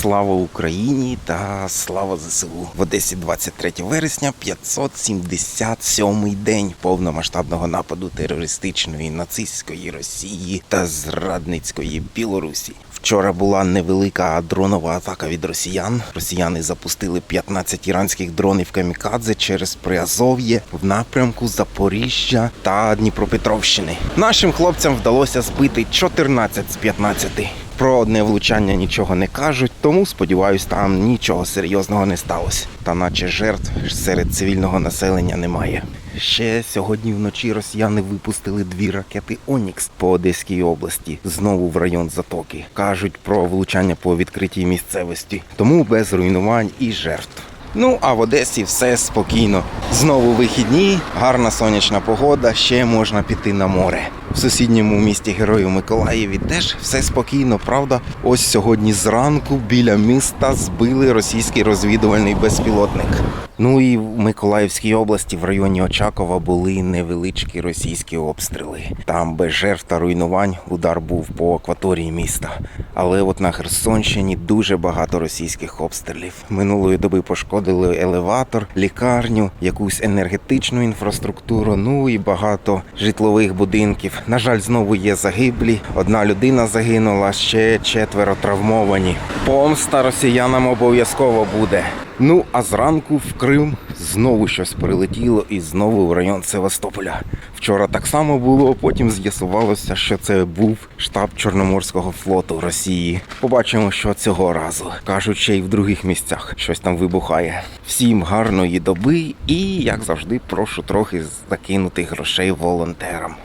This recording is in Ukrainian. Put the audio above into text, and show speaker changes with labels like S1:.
S1: Слава Україні та слава ЗСУ. В Одесі 23 вересня 577-й день повномасштабного нападу терористичної нацистської Росії та зрадницької Білорусі. Вчора була невелика дронова атака від росіян. Росіяни запустили 15 іранських дронів камікадзе через Приазов'є в напрямку Запоріжжя та Дніпропетровщини. Нашим хлопцям вдалося збити 14 з 15. Про одне влучання нічого не кажуть, тому сподіваюсь, там нічого серйозного не сталося. Та наче жертв серед цивільного населення немає. Ще сьогодні вночі росіяни випустили дві ракети Онікс по Одеській області, знову в район Затоки. Кажуть про влучання по відкритій місцевості, тому без руйнувань і жертв. Ну а в Одесі все спокійно. Знову вихідні, гарна сонячна погода, ще можна піти на море. В сусідньому місті Герою Миколаєві теж все спокійно, правда. Ось сьогодні зранку біля міста збили російський розвідувальний безпілотник. Ну і в Миколаївській області в районі Очакова були невеличкі російські обстріли. Там без жертв та руйнувань удар був по акваторії міста. Але от на Херсонщині дуже багато російських обстрілів. Минулої доби пошкодили елеватор, лікарню, якусь енергетичну інфраструктуру, ну і багато житлових будинків. На жаль, знову є загиблі. Одна людина загинула, ще четверо травмовані. Помста росіянам обов'язково буде. Ну а зранку в Крим знову щось прилетіло і знову в район Севастополя. Вчора так само було, потім з'ясувалося, що це був штаб Чорноморського флоту Росії. Побачимо, що цього разу. Кажуть, ще й в других місцях щось там вибухає. Всім гарної доби і, як завжди, прошу трохи закинути грошей волонтерам.